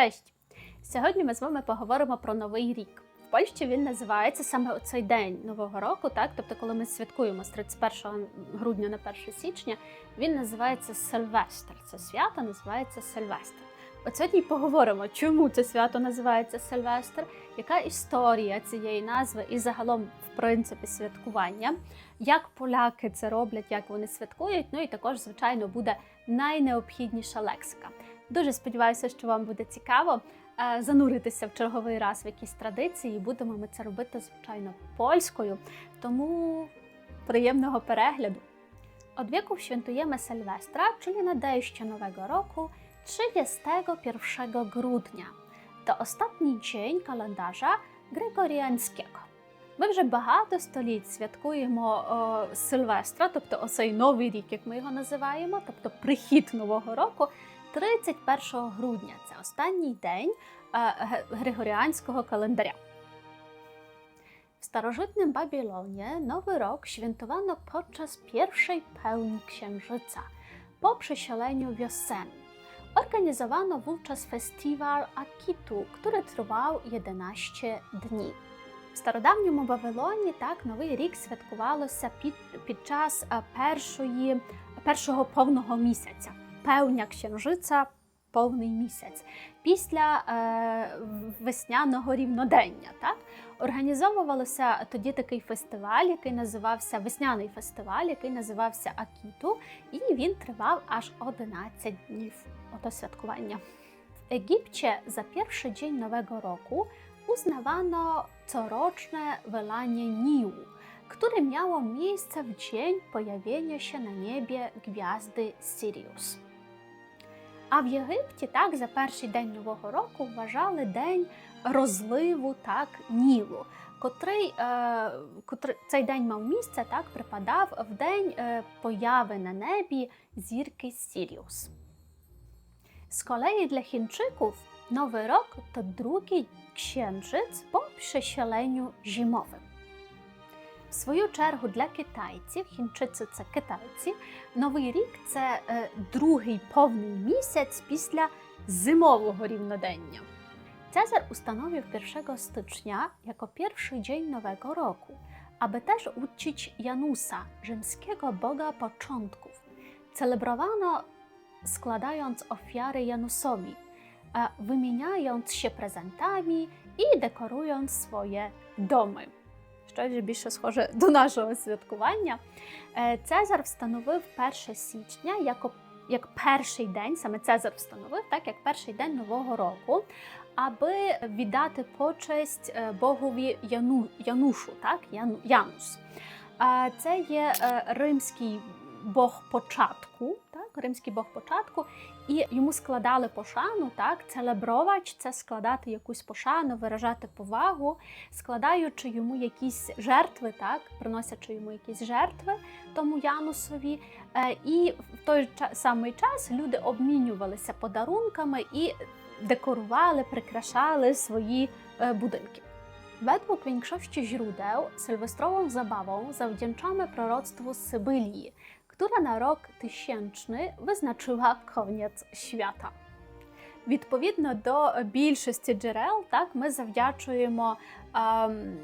Cześć! Сьогодні ми з вами поговоримо про новий рік. В Польщі він називається саме оцей день Нового року, так? Тобто, коли ми святкуємо з 31 грудня на 1 січня, він називається Сильвестр. Це свято називається Сильвестр. От сьогодні поговоримо, чому це свято називається Сильвестр, яка історія цієї назви і загалом, в принципі, святкування, як поляки це роблять, як вони святкують. Ну і також, звичайно, буде найнеобхідніша лексика. Дуже сподіваюся, що вам буде цікаво е, зануритися в черговий раз в якісь традиції. Будемо ми це робити, звичайно, польською. Тому приємного перегляду. Od wieków świętujemy Sylwestra, czyli nadejście Nowego Roku, 31 grudnia. To ostatni dzień kalendarza gregoriańskiego. Ми вже багато століть святкуємо о, Сильвестра, тобто оцей новий рік, як ми його називаємо, тобто прихід нового року, 31 грудня. Це останній день е, григоріанського календаря. W starożytnym Babilonie Nowy Rok świętowano podczas pierwszej pełni księżyca, po przesieleniu wiosennym. Organizowano wówczas festiwal Akitu, który trwał 11 dni. В стародавньому Вавилоні так новий рік святкувалося під, під час е, першої, першого повного місяця. Певня księżyca – повний місяць. Після е, весняного рівнодення. Так? Організовувалося тоді такий фестиваль, який називався весняний фестиваль, який називався Акіту, і він тривав аж 11 днів. Ото святкування. W Egipcie za pierwszy dzień Nowego Roku uznawano coroczne wylanie Nilu, które miało miejsce w dzień pojawienia się na niebie gwiazdy Sirius. А в Єгипті так за перший день Нового року вважали день розливу так Нілу, котрий, е, котрий цей день мав місце, так припадав в день е, появи на небі зірки Сіріус. Z kolei dla Chińczyków Nowy Rok to drugi księżyc po przesieleniu zimowym. В свою чергу для китайців, хінчиці це китайці, Новий рік це е, другий повний місяць після зимового рівнодення. Cezar ustanowił 1 stycznia jako pierwszy dzień Nowego Roku, aby też uczcić Janusa, rzymskiego boga początków. Celebrowano składając ofiary Janusowi, a wymieniając się prezentami i dekorując swoje domy. Щось більше схоже до нашого святкування. Е, Цезар встановив 1 січня як, як перший день, саме Цезар встановив, так як перший день Нового року, аби віддати почесть е, богові Яну, Янушу, так? Яну, Янус. Це є е, римський бог початку, так? римський бог початку, і йому складали пошану, так? Целебровач це складати якусь пошану, виражати повагу, складаючи йому якісь жертви, так? приносячи йому якісь жертви тому Янусові. Е, І в той ча- самий час люди обмінювалися подарунками і декорували, прикрашали свої е, budynki. Według większości źródeł sylwestrową zabawą zawdzięczamy proroctwu Sybylii, która na rok tysięczny wyznaczyła koniec świata. Відповідно до більшості джерел, так ми завдячуємо ем,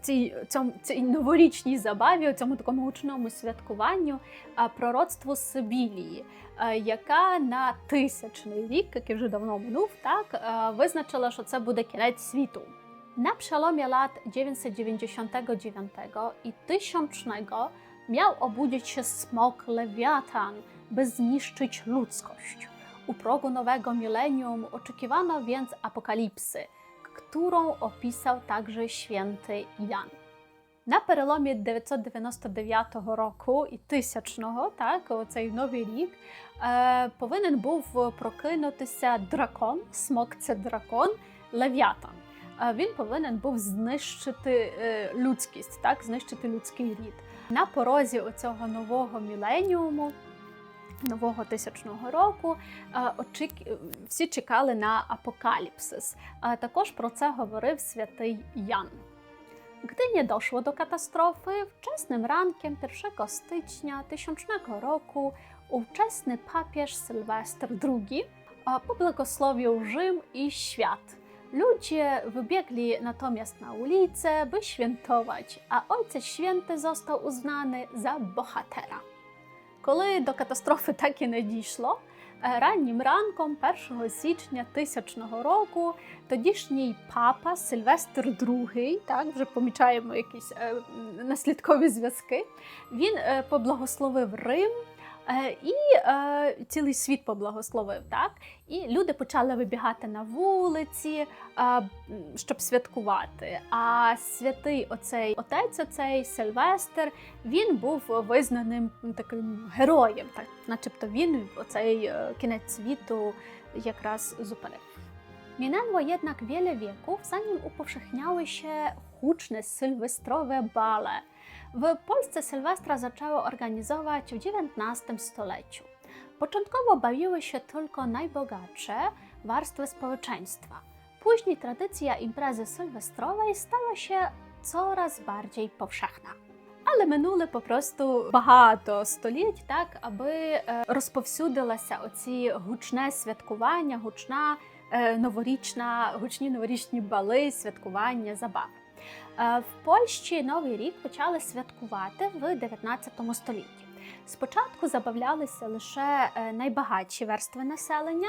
цій, цьому, цій новорічній забаві, цьому такому гучному святкуванню е, пророцтву Сибілії, е, яка на тисячний рік, який вже давно минув, так е, визначила, що це буде кінець світу. Na przełomie lat 999 i 1000 miał obudzić się smok Lewiatan, by zniszczyć ludzkość. U progu nowego milenium oczekiwano więc apokalipsy, którą opisał także święty Jan. На переломі 999 року і 1000-го, так, оцей новий рік, е, повинен був прокинутися дракон, смок це дракон, лев'ятан. Е, Він повинен був знищити е, людськість, так, знищити людський рід. На порозі оцього нового міленіуму, нового тисячного року, е, всі чекали на апокаліпсис. Е, Також про це говорив святий Ян. Gdy nie doszło do katastrofy, wczesnym rankiem 1 stycznia 1000 roku ówczesny papież Sylwester II pobłogosławił Rzym i świat. Ludzie wybiegli natomiast na ulicę, by świętować, a Ojciec Święty został uznany za bohatera. Коли до катастрофи так і не дійшло, е, раннім ранком 1 січня 1000 року тодішній папа Сильвестр II, так вже помічаємо якісь е, наслідкові зв'язки. Він е, поблагословив Рим. Е, І е, цілий світ поблагословив, так? І люди почали вибігати на вулиці, е, щоб святкувати. А святий оцей отець, оцей Сильвестр, він був визнаним таким героєм, так, начебто він оцей кінець світу якраз zupinив. Minęło jednak wiele wieków, zanim upowszechniały się huczne sylwestrowe bale. W Polsce Sylwestra zaczęło organizować w XIX stuleciu. Początkowo bawiły się tylko najbogatsze warstwy społeczeństwa. Później tradycja imprezy sylwestrowej stała się coraz bardziej powszechna. Але минуло попросту багато століть, так аби е, розповсюдилося оці гучне святкування, гучна е, новорічна, гучні новорічні бали, святкування, забави. Е, В Польщі Новий рік почали святкувати в 19 столітті. Спочатку забавлялися лише е, найбагатші верстви населення,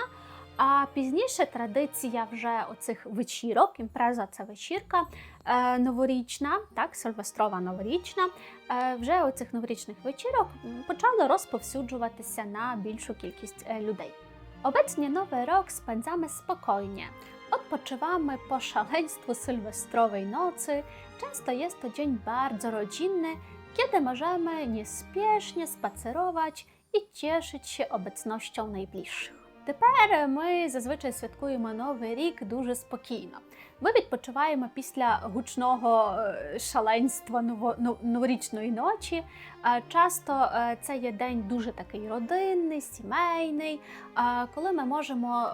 а пізніше традиція вже оцих вечірок, імпреза це вечірка е, новорічна, так, сильвестрова новорічна, вже оцих новорічних вечірок почали розповсюджуватися на більшу кількість людей. Obecnie Nowy Rok spędzamy spokojnie. Odpoczywamy po szaleństwu sylwestrowej nocy. Często jest to dzień bardzo rodzinny, kiedy możemy niespiesznie spacerować i cieszyć się obecnością najbliższych. Тепер ми зазвичай святкуємо Новий рік дуже спокійно. Ми відпочиваємо після гучного е, шаленства ново- новорічної ночі. Е, Часто е, це є день дуже такий родинний, сімейний, коли ми можемо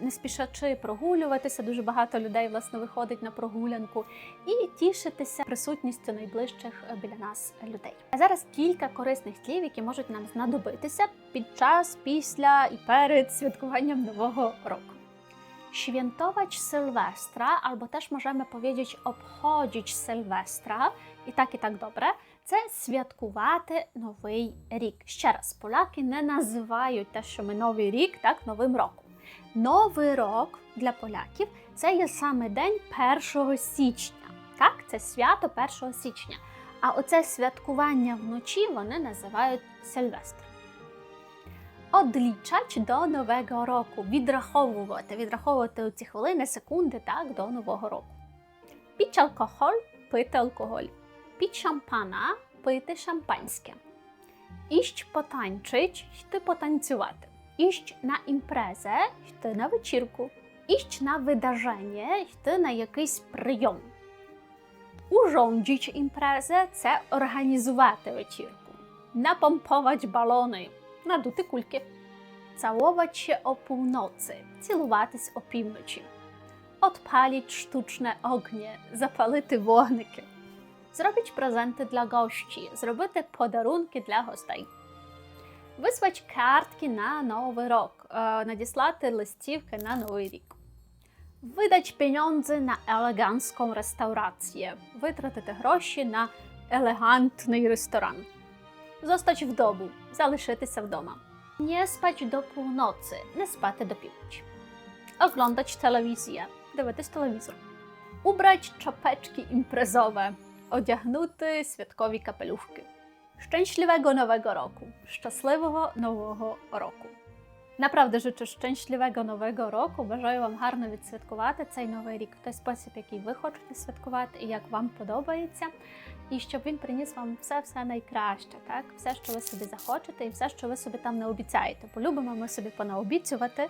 не спішачи прогулюватися. Дуже багато людей власне виходить на прогулянку і тішитися присутністю найближчих біля нас людей. А зараз кілька корисних слів, які можуть нам знадобитися під час, після і перед святкуванням нового року. Świętować Sylwestra, albo też możemy powiedzieć obchodzić Sylwestra, і так, і так добре, це святкувати Новий рік. Ще раз, поляки не називають те, що ми Новий рік, так, Новим роком. Новий рок для поляків це є саме день 1 січня. Так, це свято 1 січня. А оце святкування вночі вони називають Сильвестр. Odliczać do Нового року, відраховувати, відраховувати ці хвилини, секунди так, до Нового року. Піть алкоголь, пити алкоголь. Піть шампана, пити шампанське. Іść потанчить, йти потанцювати. Іść на імпрезę, йти на вечірку. Іść на видаження, йти на якийсь прийом. Urządzić imprezę – це організувати вечірку. Напомпувати балони, надути кульки. Całować o północy, цілуватись опівночі. Odpalić sztuczne ognie, zapalити вогники. Зробіть презенти для гості, зробити подарунки для гостей. Вислать картки на Новий рок, е, надіслати листівки на Новий рік. Видать pieniądze на елегантську ресторацію, витратити гроші на елегантний ресторан. Zostać w domu, залишитися вдома. Nie spać do północy, не спати до півночі. Oglądać telewizję, дивитись телевізор. Убрать czapeczki imprezowe, одягнути святкові капелюшки. Szczęśliwego Nowego Roku, szczęśliwego Nowego Roku. Naprawdę życzę szczęśliwego нового року. Бажаю вам гарно відсвяткувати цей новий рік в той спосіб, який ви хочете святкувати і як вам подобається. І щоб він приніс вам все-все найкраще, так? Все, що ви собі захочете, і все, що ви собі там не обіцяєте. Бо любимо ми собі понаобіцювати.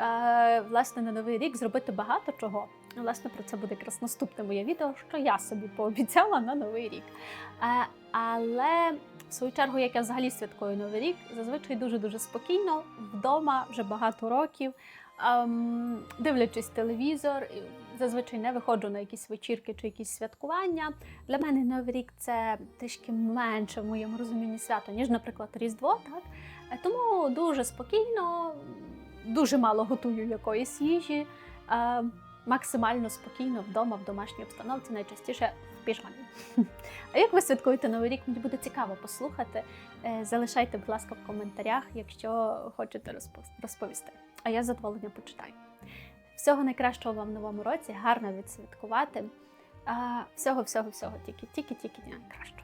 Е, власне, на новий рік зробити багато чого. Власне, про це буде якраз наступне моє відео, що я собі пообіцяла на новий рік. Е, але в свою чергу, як я взагалі святкую новий рік, зазвичай дуже дуже спокійно вдома вже багато років. Ем, дивлячись телевізор, зазвичай не виходжу на якісь вечірки чи якісь святкування. Для мене Новий рік це трішки менше в моєму розумінні свято, ніж, наприклад, Різдво. Так? Тому дуже спокійно дуже мало готую якоїсь їжі. Максимально спокійно вдома, в домашній обстановці, найчастіше в піжамі. А як ви святкуєте Новий рік? Мені буде цікаво послухати. Е, Залишайте, будь ласка, в коментарях, якщо хочете розпо- розповісти. А я з задоволенням почитаю. Всього найкращого вам в новому році, гарно відсвяткувати. А, Всього, всього, всього, тільки, тільки, тільки найкращого.